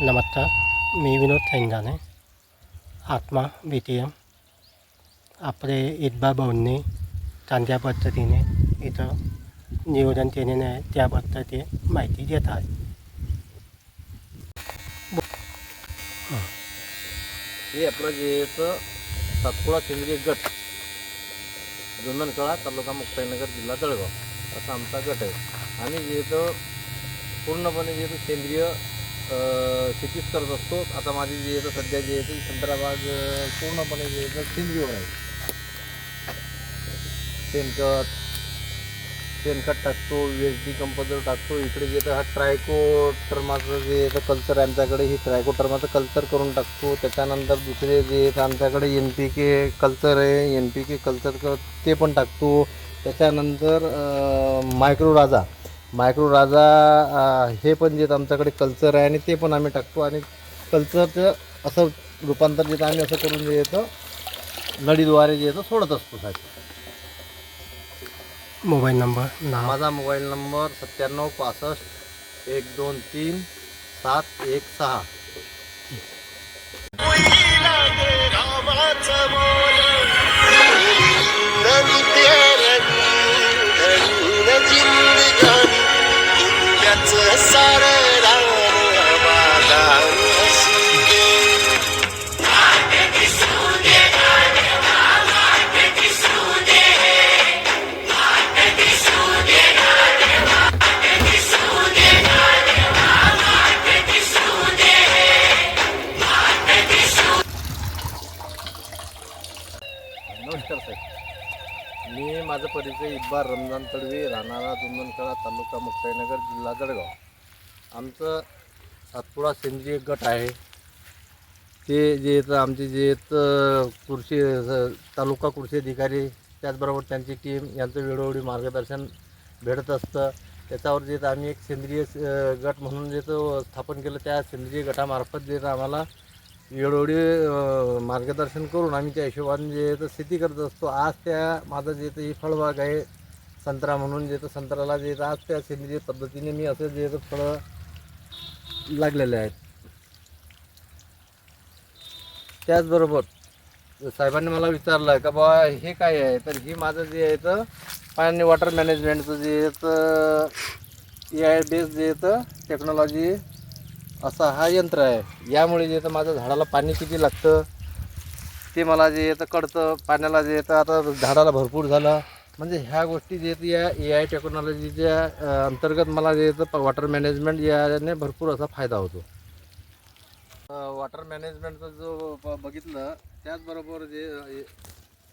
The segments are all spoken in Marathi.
नमस्कार मी विनोद सैंदाने आत्मा बी टी एम आपले ईदबा भाऊंनी चांगल्या पद्धतीने इथं नियोजन केलेलं आहे त्या ते माहिती देत आहे. हे आपलं जे सातपुडा केंद्रीय गट जुन्नरकळा तालुका मुक्ताईनगर जिल्हा जळगाव असा आमचा गट आहे. आणि जे पूर्णपणे जे सेंद्रिय शेतीच करत असतो. आता माझी जे येतं सध्या जे येतं संत्राबाग पूर्णपणे जे येतं सेंद्रिय आहे. शेणखत शेणखत टाकतो एच डी कंपोजर टाकतो. इकडे जे येतं हा ट्रायको टर्माचं जे येतं कल्चर आहे आमच्याकडे ही ट्रायको टर्माचं कल्चर करून टाकतो. त्याच्यानंतर दुसरे जे येतं आमच्याकडे एन पी के कल्चर आहे. एन पी के कल्चर क ते पण टाकतो. त्याच्यानंतर मायक्रो राजा. मायक्रो राजा हे पण जे आमच्याकडे कल्चर आहे आणि ते पण आम्ही टाकतो आणि कल्चरचं असं रूपांतर जे येतं आम्ही असं करून जे येतं नळीद्वारे जे येतं सोडत असतो साहेब. मोबाईल नंबर माझा मोबाईल नंबर सत्त्याण्णव पासष्ट एक दोन तीन सात एक सहा. नमस्कार साहेब मी माझा परिचय इब्बा रमजान तडवी राहणारा जुन्नरखेडा तालुका मुक्ताईनगर जिल्हा जळगाव. आमचं सातपुडा सेंद्रिय गट आहे. ते जे येतं आमचे जे येतं कृषी तालुका कृषी अधिकारी त्याचबरोबर त्यांची टीम यांचं वेळोवेळी मार्गदर्शन भेटत असतं. त्याच्यावर जे आम्ही एक सेंद्रिय गट म्हणून जे स्थापन केलं त्या सेंद्रिय गटामार्फत जे आम्हाला वेळोवेळी मार्गदर्शन करून आम्ही त्या हिशोबाने जे तर शेती करत असतो आज त्या माझं जे तर ही फळबाग आहे संत्रा म्हणून जे तर संत्र्याला जे तर आज त्या सेंद्रिय पद्धतीने मी असं जे तर फळं लागलेले आहेत. त्याचबरोबर साहेबांनी मला विचारलं का बा हे काय आहे? तर ही माझं जे आहे तर पाणी वॉटर मॅनेजमेंटचं जे तर ए आय बेस जे तर टेक्नॉलॉजी असा हा यंत्र आहे. यामुळे जे तर माझ्या झाडाला पाणी किती लागतं ते मला जे येतं कळतं. पाण्याला जे येतं आता झाडाला भरपूर झालं. म्हणजे ह्या गोष्टी जे या ए आय टेक्नॉलॉजीच्या अंतर्गत मला जे येतं वॉटर मॅनेजमेंट याने भरपूर असा फायदा होतो. वॉटर मॅनेजमेंटचा जो ब- बघितलं त्याचबरोबर जे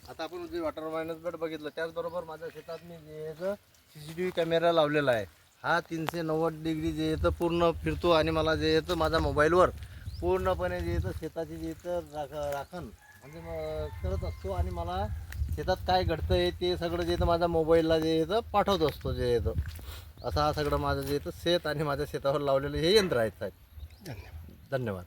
आता आपण जे वॉटर मॅनेजमेंट बघितलं त्याचबरोबर माझ्या शेतात मी जे C C T V camera लावलेला आहे. हा तीनशे नव्वद डिग्री जे येतं पूर्ण फिरतो आणि मला जे येतं माझ्या मोबाईलवर पूर्णपणे जे येतं शेताची जे येतं राख राखण. म्हणजे मग करत असतो आणि मला शेतात काय घडतं आहे ते सगळं जे येतं माझ्या मोबाईलला जे येतं पाठवत असतो जे येतं. असं हा सगळं माझं जे येतं शेत आणि माझ्या शेतावर लावलेलं हे यंत्र आहेत साहेब. धन्यवाद. धन्यवाद.